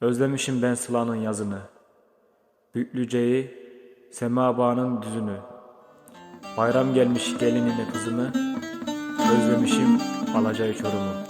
Özlemişim ben Sıla'nın yazını. Büklüceyi, Semaba'nın düzünü. Bayram gelmiş gelinine kızımı. Özlemişim Alacay Çorum'u.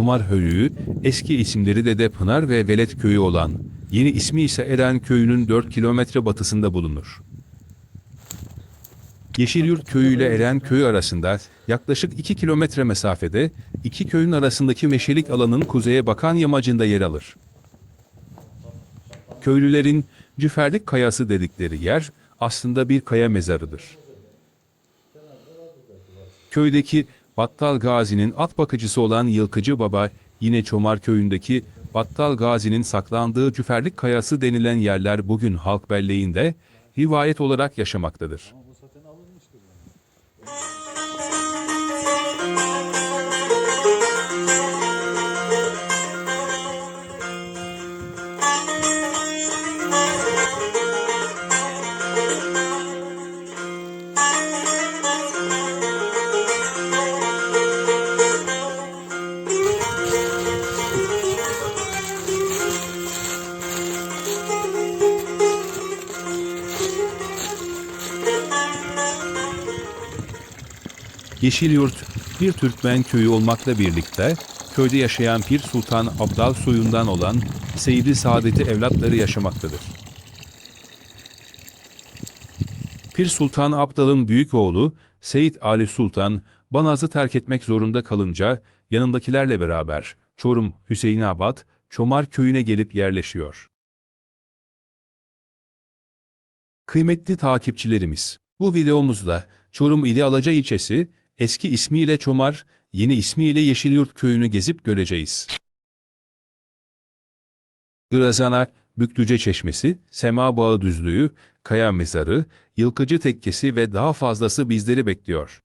Çumar Höyüğü, eski isimleri Dede Pınar ve Velet Köyü olan, yeni ismi ise Eren Köyü'nün 4 kilometre batısında bulunur. Yeşilyurt Köyü ile Eren Köyü arasında yaklaşık 2 kilometre mesafede, iki köyün arasındaki meşelik alanın kuzeye bakan yamacında yer alır. Köylülerin Cüferlik Kayası dedikleri yer aslında bir kaya mezarıdır. Köydeki Battal Gazi'nin at bakıcısı olan Yılkıcı Baba, yine Çomar köyündeki Battal Gazi'nin saklandığı Cüferlik Kayası denilen yerler bugün halk belleğinde rivayet olarak yaşamaktadır. Yeşilyurt bir Türkmen köyü olmakla birlikte köyde yaşayan Pir Sultan Abdal soyundan olan Seydi Saadet'i evlatları yaşamaktadır. Pir Sultan Abdal'ın büyük oğlu Seyit Ali Sultan Banaz'ı terk etmek zorunda kalınca yanındakilerle beraber Çorum Hüseyinabad Çomar köyüne gelip yerleşiyor. Kıymetli takipçilerimiz, bu videomuzda Çorum ili Alaca ilçesi, eski ismiyle Çomar, yeni ismiyle Yeşilyurt köyünü gezip göreceğiz. Grazana, Büklüce Çeşmesi, Sema Bağı Düzlüğü, Kaya Mezarı, Yılkıcı Tekkesi ve daha fazlası bizleri bekliyor.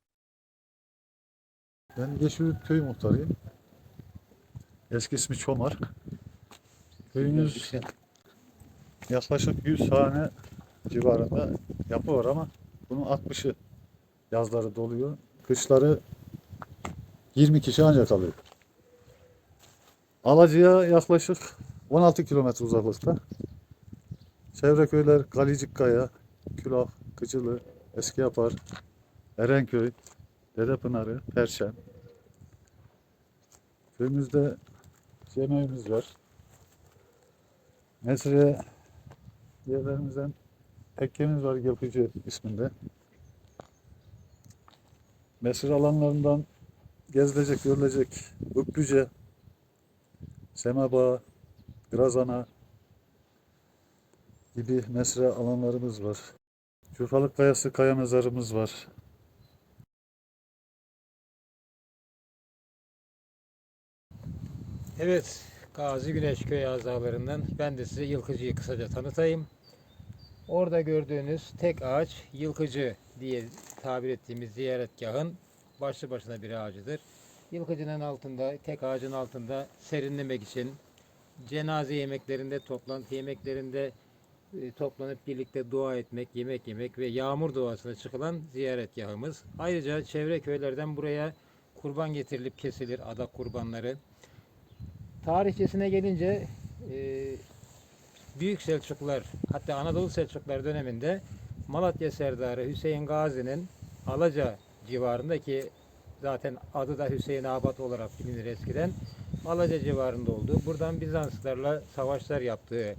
Ben Yeşilyurt köy muhtarıyım. Eski ismi Çomar. Köyümüz yaklaşık 100 hane civarında yapı var ama bunun 60'ı yazları doluyor. Kışları 20 kişi ancak kalıyor. Alacı'ya yaklaşık 16 kilometre uzaklıkta. Çevre köyler Galicikkaya, Külah, Kıcılı, Eskiyapar, Erenköy, Dedepınarı, Perşem. Köyümüzde yemeğimiz var. Mesire yerlerimizden tekkemiz var Gökücü isminde. Mesire alanlarından gezilecek, görülecek Öklüce, Semaba, Grazana gibi mesire alanlarımız var. Çurfalık Kayası kaya mezarımız var. Evet, Gazi Güneşköy azalarından ben de size yılkıcıyı kısaca tanıtayım. Orada gördüğünüz tek ağaç yılkıcı diye tabir ettiğimiz ziyaretgahın başlı başına bir ağacıdır. Yılkıcının altında, tek ağacın altında serinlemek için cenaze yemeklerinde, toplantı yemeklerinde e, toplanıp birlikte dua etmek, yemek yemek ve yağmur duasına çıkılan ziyaretgahımız. Ayrıca çevre köylerden buraya kurban getirilip kesilir, adak kurbanları. Tarihçesine gelince e, Büyük Selçuklular hatta Anadolu Selçuklular döneminde Malatya Serdarı Hüseyin Gazi'nin Alaca civarındaki zaten adı da Hüseyin Abat olarak bilinir eskiden. Alaca civarında olduğu. Buradan Bizanslarla savaşlar yaptığı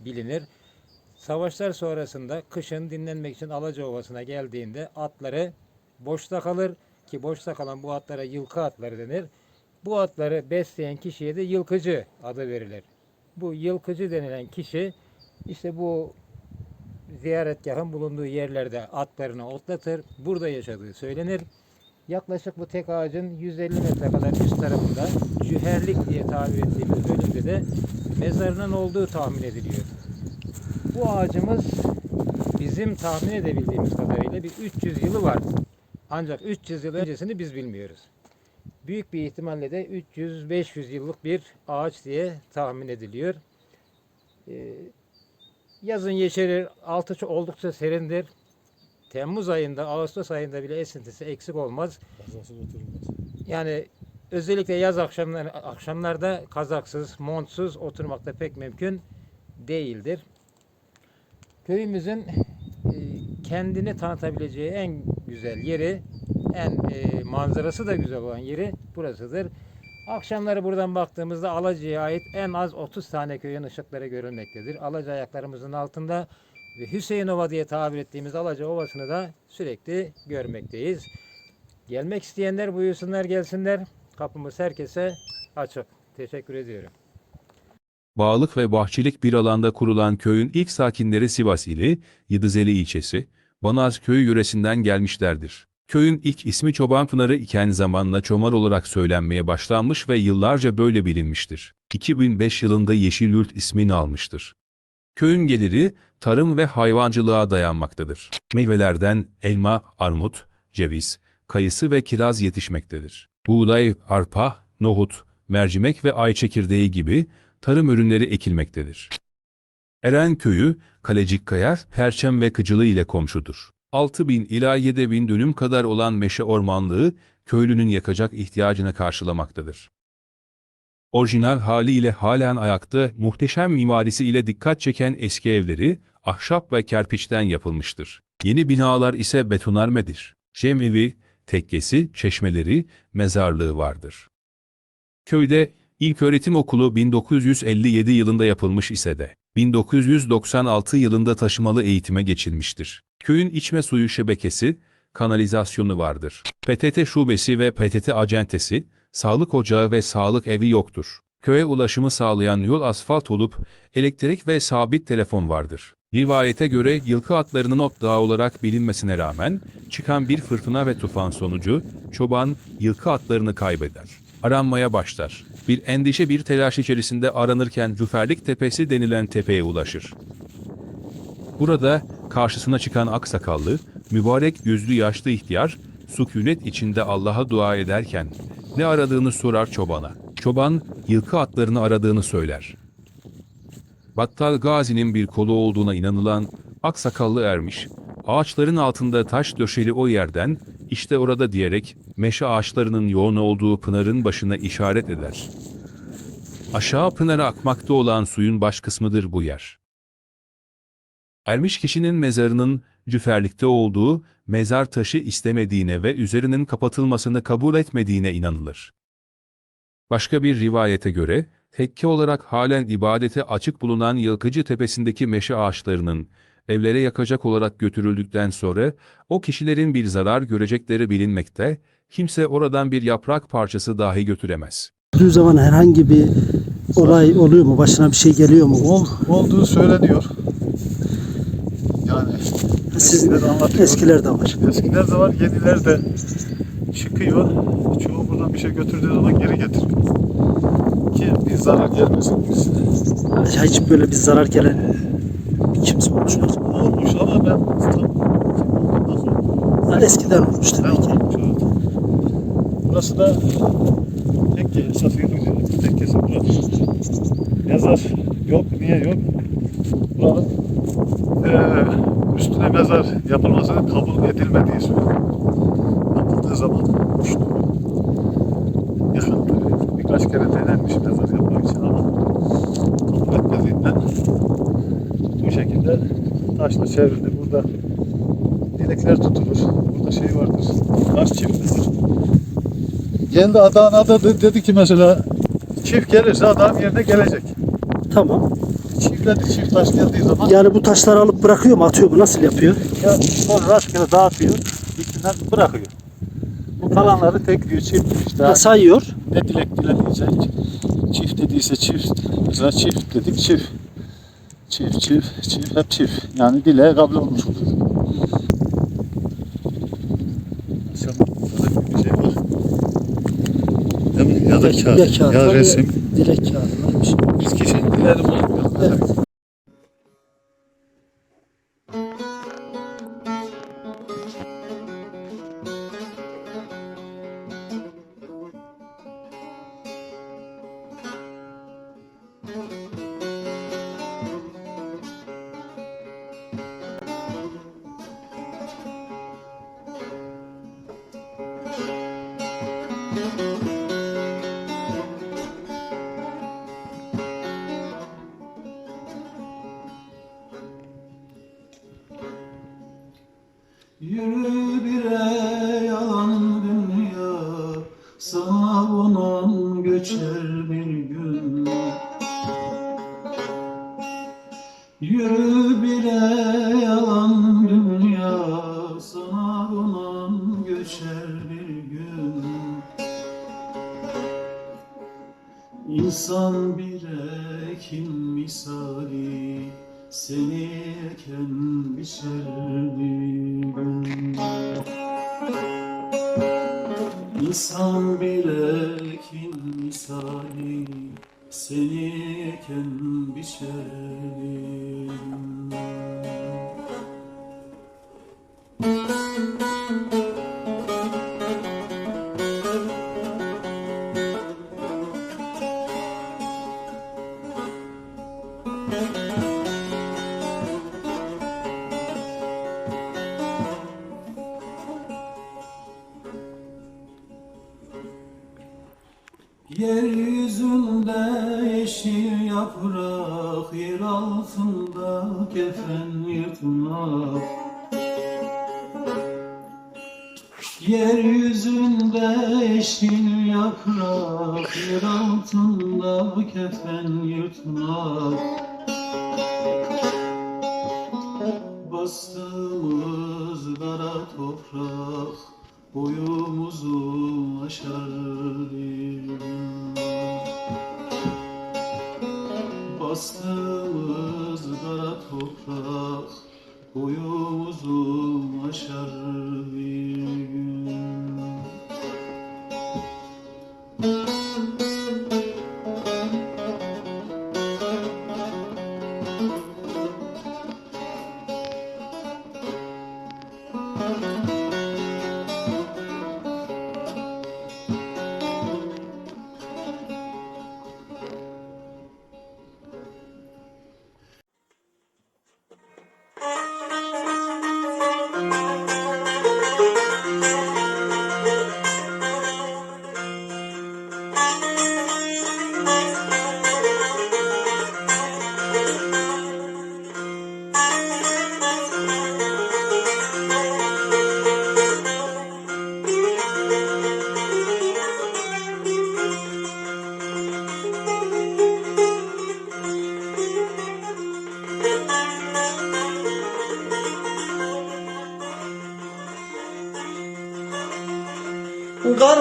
bilinir. Savaşlar sonrasında kışın dinlenmek için Alaca Ovası'na geldiğinde atları boşta kalır ki boşta kalan bu atlara yılkı atları denir. Bu atları besleyen kişiye de yılkıcı adı verilir. Bu yılkıcı denilen kişi işte bu ziyaretgahın bulunduğu yerlerde atlarını otlatır. Burada yaşadığı söylenir. Yaklaşık bu tek ağacın 150 metre kadar üst tarafında cüherlik diye tabir ettiğimiz bölümde de mezarının olduğu tahmin ediliyor. Bu ağacımız bizim tahmin edebildiğimiz kadarıyla bir 300 yılı var. Ancak 300 yıl öncesini biz bilmiyoruz. Büyük bir ihtimalle de 300-500 yıllık bir ağaç diye tahmin ediliyor. Ee, yazın yeşerir, altı oldukça serindir. Temmuz ayında, Ağustos ayında bile esintisi eksik olmaz. Kazasız oturulmaz. Yani özellikle yaz akşamlar, akşamlarda kazaksız, montsuz oturmakta pek mümkün değildir. Köyümüzün e, kendini tanıtabileceği en güzel yeri, en e, manzarası da güzel olan yeri burasıdır. Akşamları buradan baktığımızda Alacı'ya ait en az 30 tane köyün ışıkları görülmektedir. Alacı ayaklarımızın altında ve Hüseyinova diye tabir ettiğimiz Alaca Ovası'nı da sürekli görmekteyiz. Gelmek isteyenler buyursunlar gelsinler. Kapımız herkese açık. Teşekkür ediyorum. Bağlık ve bahçelik bir alanda kurulan köyün ilk sakinleri Sivas ili, Yıldızeli ilçesi, Banaz köyü yöresinden gelmişlerdir. Köyün ilk ismi Çoban Pınarı iken zamanla Çomar olarak söylenmeye başlanmış ve yıllarca böyle bilinmiştir. 2005 yılında Yeşilyurt ismini almıştır. Köyün geliri tarım ve hayvancılığa dayanmaktadır. Meyvelerden elma, armut, ceviz, kayısı ve kiraz yetişmektedir. Buğday, arpa, nohut, mercimek ve ay çekirdeği gibi tarım ürünleri ekilmektedir. Eren köyü, Kalecikkaya, Perçem ve Kıcılı ile komşudur. 6000 ila 7000 dönüm kadar olan meşe ormanlığı, köylünün yakacak ihtiyacını karşılamaktadır. Orijinal haliyle halen ayakta, muhteşem mimarisi ile dikkat çeken eski evleri, ahşap ve kerpiçten yapılmıştır. Yeni binalar ise betonarmedir. Cemevi, tekkesi, çeşmeleri, mezarlığı vardır. Köyde İlköğretim okulu 1957 yılında yapılmış ise de 1996 yılında taşımalı eğitime geçilmiştir. Köyün içme suyu şebekesi, kanalizasyonu vardır. PTT şubesi ve PTT acentesi, sağlık ocağı ve sağlık evi yoktur. Köye ulaşımı sağlayan yol asfalt olup elektrik ve sabit telefon vardır. Rivayete göre yılkı atlarının ot dağı olarak bilinmesine rağmen çıkan bir fırtına ve tufan sonucu çoban yılkı atlarını kaybeder. Aranmaya başlar. Bir endişe bir telaş içerisinde aranırken Cüferlik Tepesi denilen tepeye ulaşır. Burada karşısına çıkan aksakallı, mübarek yüzlü yaşlı ihtiyar, sükunet içinde Allah'a dua ederken ne aradığını sorar çobana. Çoban, yılkı atlarını aradığını söyler. Battal Gazi'nin bir kolu olduğuna inanılan aksakallı ermiş, ağaçların altında taş döşeli o yerden, işte orada diyerek meşe ağaçlarının yoğun olduğu pınarın başına işaret eder. Aşağı pınara akmakta olan suyun baş kısmıdır bu yer. Ermiş kişinin mezarının cüferlikte olduğu, mezar taşı istemediğine ve üzerinin kapatılmasını kabul etmediğine inanılır. Başka bir rivayete göre, tekke olarak halen ibadete açık bulunan Yılkıcı Tepesi'ndeki meşe ağaçlarının, evlere yakacak olarak götürüldükten sonra, o kişilerin bir zarar görecekleri bilinmekte, kimse oradan bir yaprak parçası dahi götüremez. Gördüğü zaman herhangi bir olay oluyor mu? Başına bir şey geliyor mu? Ol, olduğu söyleniyor. Yani Siz eskiler de var. Eskiler de var, yeniler de çıkıyor. Çoğu buradan bir şey götürdüğü zaman geri getiriyor. Ki bir zarar gelmesin birisine. Hiç böyle bir zarar gelen kimse olmuş mu? Olmuş ama ben tam eskiden olmuş demek ki. olmuş evet. Burası da tekke Safiye. Tekkesi burası. Yazar yok. Niye yok? Buranın üstüne mezar yapılmasının kabul edilmediği söyleniyor. Yapıldığı zaman uçtu. Yıkıldı. Birkaç kere denenmiş mezar yapmak için ama kabul etmediğinden bu şekilde taşla çevrildi. Burada Dilekler tutulur. Burada şey vardır. Taş çiftidir. Geldi Adana'da de- dedi ki mesela çift gelirse adam yerine gelecek. Tamam. Çiftledi çift taş geldiği zaman Yani bu taşları alıp bırakıyor mu atıyor mu? Nasıl yapıyor? ya sonra rastgele dağıtıyor. içinden bırakıyor. Bu kalanları tekliyor, çift işte. Ha, sayıyor. Ne dilek dilediyse çift dediyse çift. Mesela çift dedik çift. Çift, çift, çift, hep çift. Yani dileğe kabul olmuş burada bir şey var. Ya da kağıt, Dilek ya resim. Dilek kağıdı var. bir şey. Biz kişinin dileğini İnsan bir ekin misali Seni eken biçer bir gün. İnsan bir ekin misali Seni eken biçer Yeryüzünde yeşil yaprak Yer altında kefen yırtmak. Yeryüzünde yeşil yaprak Yer altında kefen yırtmak. Bastığımız kara toprak Boyumuzu aşar toprak Boyumuzu aşar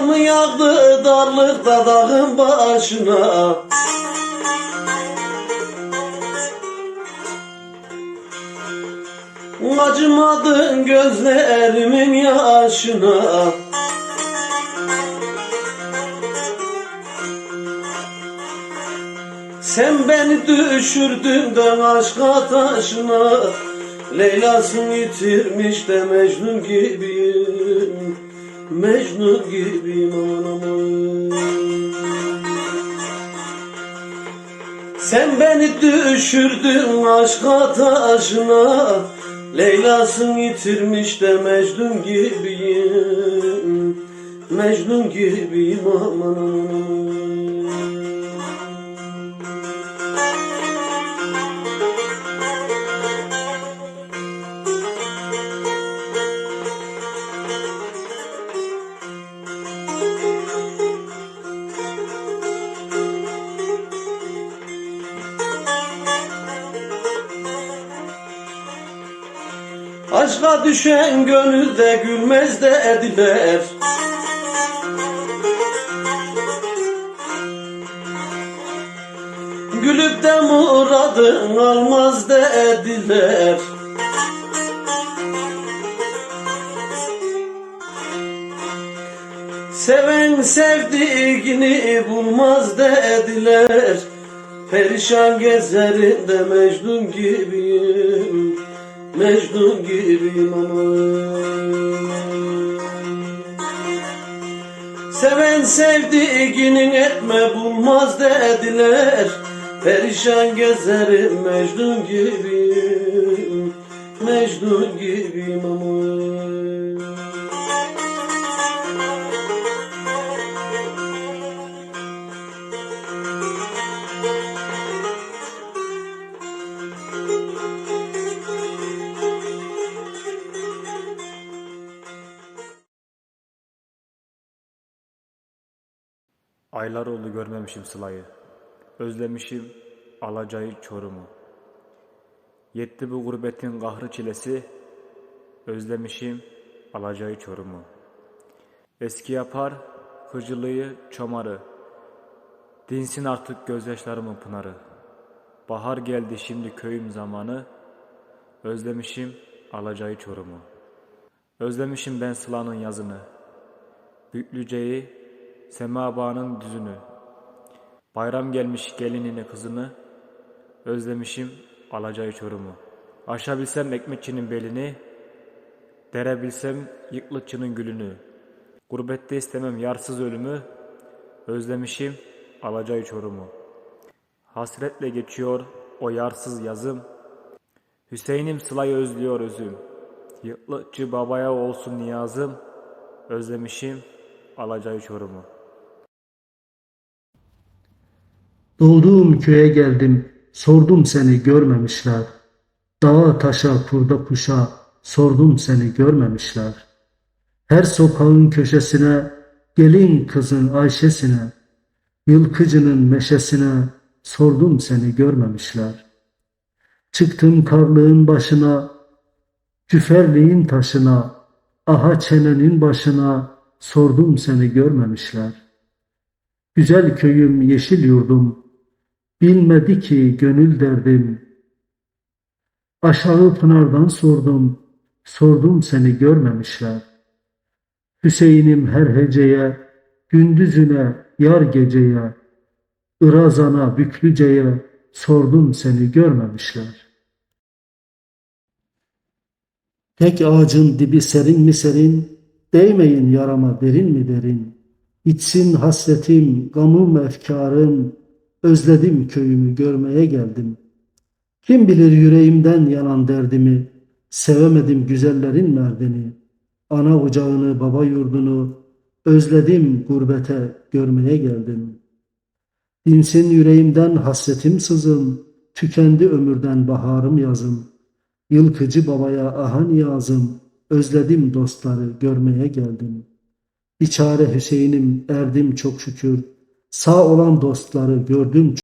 Kar mı yağdı darlıkta dağın başına. Acımadın gözlerimin yaşına. Sen beni düşürdün de aşka taşına. Leyla'sın yitirmiş de Mecnun gibiyim Mecnun gibiyim aman Sen beni düşürdün aşka taşına Leyla'sın yitirmiş de Mecnun gibiyim. Mecnun gibiyim aman aman Aşka düşen gönülde gülmez de ediler Gülüp de muradın almaz de ediler Seven sevdiğini bulmaz dediler Perişan gezerim de Mecnun gibiyim Mecnun gibiyim aman Seven sevdiğinin etme bulmaz dediler. Perişan gezerim Mecnun gibiyim Mecnun gibiyim aman Aylar oldu görmemişim Sıla'yı. Özlemişim alacayı çorumu. Yetti bu gurbetin kahrı çilesi. Özlemişim alacayı çorumu. Eski yapar hıcılıyı çomarı. Dinsin artık gözyaşlarımın pınarı. Bahar geldi şimdi köyüm zamanı. Özlemişim alacayı çorumu. Özlemişim ben Sıla'nın yazını. Büklüceyi, Semaba'nın düzünü. Bayram gelmiş gelinine kızını. Özlemişim alacayı çorumu. Aşabilsem ekmekçinin belini. Derebilsem yıklıkçının gülünü. Gurbette istemem yarsız ölümü. Özlemişim alacayı çorumu. Hasretle geçiyor o yarsız yazım. Hüseyin'im Sıla'yı özlüyor özüm. Yıklıkçı babaya olsun niyazım. Özlemişim alacayı çorumu. Doğduğum köye geldim, sordum seni görmemişler. Dağa taşa kurda kuşa sordum seni görmemişler. Her sokağın köşesine, gelin kızın Ayşesine, yılkıcının meşesine sordum seni görmemişler. Çıktım karlığın başına, cüferliğin taşına, aha çenenin başına sordum seni görmemişler. Güzel köyüm yeşil yurdum, bilmedi ki gönül derdim. Aşağı pınardan sordum, sordum seni görmemişler. Hüseyin'im her heceye, gündüzüne, yar geceye, Irazana, Büklüce'ye sordum seni görmemişler. Tek ağacın dibi serin mi serin, değmeyin yarama derin mi derin. İçsin hasretim, gamım, efkarım, özledim köyümü görmeye geldim. Kim bilir yüreğimden yanan derdimi, sevemedim güzellerin merdini. Ana ocağını, baba yurdunu, özledim gurbete görmeye geldim. Dinsin yüreğimden hasretim sızım, tükendi ömürden baharım yazım. Yılkıcı babaya aha niyazım, özledim dostları görmeye geldim. Biçare Hüseyin'im erdim çok şükür, sağ olan dostları gördüm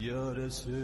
Yare söyleme